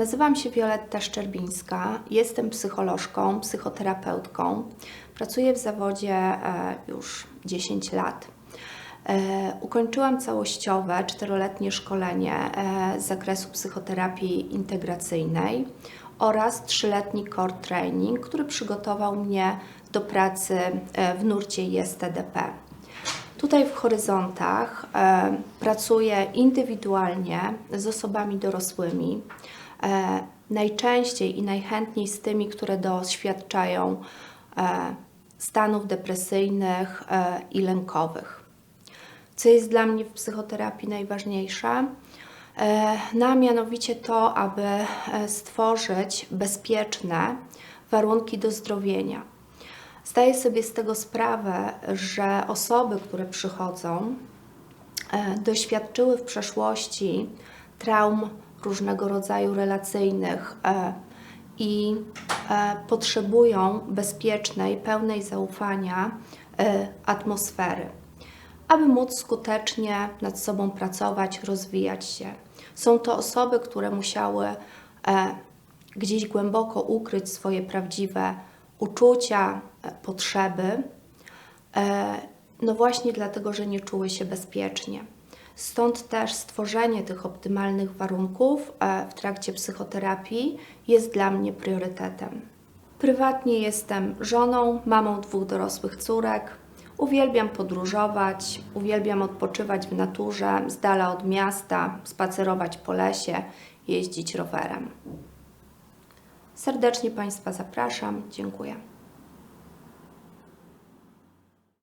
Nazywam się Wioletta Szczerbińska, jestem psycholożką, psychoterapeutką. Pracuję w zawodzie e, już 10 lat. E, Ukończyłam całościowe czteroletnie szkolenie e, z zakresu psychoterapii integracyjnej oraz trzyletni core training, który przygotował mnie do pracy w nurcie ISTDP. Tutaj w horyzontach pracuję indywidualnie z osobami dorosłymi, najczęściej i najchętniej z tymi, które doświadczają e, stanów depresyjnych e, i lękowych. Co jest dla mnie w psychoterapii najważniejsze? E, No, mianowicie to, aby e, stworzyć bezpieczne warunki do zdrowienia. Zdaję sobie z tego sprawę, że osoby, które przychodzą, e, doświadczyły w przeszłości traum różnego rodzaju relacyjnych e, i e, potrzebują bezpiecznej, pełnej zaufania e, atmosfery, aby móc skutecznie nad sobą pracować, rozwijać się. Są to osoby, które musiały gdzieś głęboko ukryć swoje prawdziwe uczucia, potrzeby, no właśnie dlatego, że nie czuły się bezpiecznie. Stąd też stworzenie tych optymalnych warunków e, w trakcie psychoterapii jest dla mnie priorytetem. Prywatnie jestem żoną, mamą dwóch dorosłych córek. Uwielbiam podróżować, uwielbiam odpoczywać w naturze, z dala od miasta, spacerować po lesie, jeździć rowerem. Serdecznie Państwa zapraszam. Dziękuję.